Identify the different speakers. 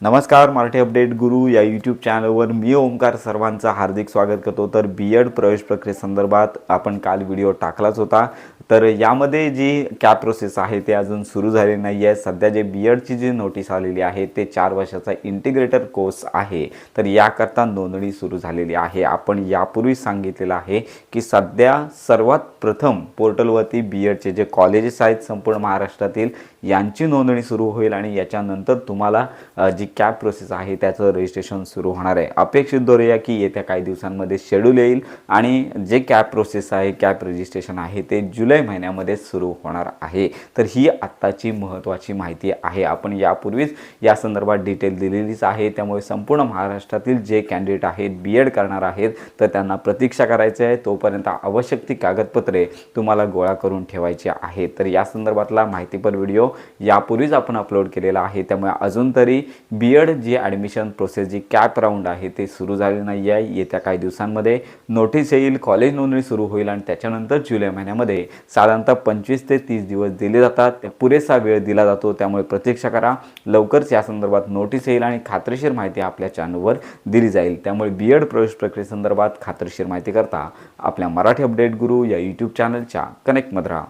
Speaker 1: नमस्कार मराठी अपडेट गुरु या यूट्यूब चॅनलवर मी ओंकार सर्वांचं हार्दिक स्वागत करतो. तर बी एड प्रवेश प्रक्रियेसंदर्भात आपण काल व्हिडिओ टाकलाच होता. तर यामध्ये जी कॅप प्रोसेस आहे ते अजून सुरू झाली नाही आहे. सध्या जे बी एडची जी नोटीस आलेली आहे ते चार वर्षाचा इंटिग्रेटर कोर्स आहे. तर याकरता नोंदणी सुरू झालेली आहे. आपण यापूर्वी सांगितलेलं आहे की सध्या सर्वात प्रथम पोर्टलवरती बी एडचे जे कॉलेजेस आहेत संपूर्ण महाराष्ट्रातील यांची नोंदणी सुरू होईल आणि याच्यानंतर तुम्हाला जी कॅप प्रोसेस आहे त्याचं रजिस्ट्रेशन सुरू होणार आहे. अपेक्षित धरूया की येत्या काही दिवसांमध्ये शेड्यूल येईल आणि जे कॅप प्रोसेस आहे कॅप रजिस्ट्रेशन आहे ते जुलै जुलै महिन्यामध्ये सुरू होणार आहे. तर ही आत्ताची महत्त्वाची माहिती आहे. आपण यापूर्वीच या संदर्भात डिटेल दिलेलीच आहे. त्यामुळे संपूर्ण महाराष्ट्रातील जे कॅन्डिडेट आहेत बी एड करणार आहेत तर त्यांना प्रतीक्षा करायची आहे. तोपर्यंत आवश्यक ती कागदपत्रे तुम्हाला गोळा करून ठेवायची आहे तर या संदर्भातला माहितीपर व्हिडिओ यापूर्वीच आपण अपलोड केलेला आहे. त्यामुळे अजून तरी बी एड जी ॲडमिशन प्रोसेस जी कॅप राऊंड आहे ते सुरू झाले नाही आहे येत्या काही दिवसांमध्ये नोटीस येईल कॉलेज नोंदणी सुरू होईल आणि त्याच्यानंतर जुलै महिन्यामध्ये साधारणतः पंचवीस ते तीस दिवस दिले जातात. पुरेसा वेळ दिला जातो. त्यामुळे प्रतीक्षा करा. लवकरच या संदर्भात नोटीस येईल आणि खात्रीशीर माहिती आपल्या चॅनलवर दिली जाईल. त्यामुळे बी एड प्रवेश प्रक्रियेसंदर्भात खात्रीशीर माहिती करता आपल्या मराठी अपडेट गुरु या यूट्यूब चॅनलच्या कनेक्टमध्ये राहा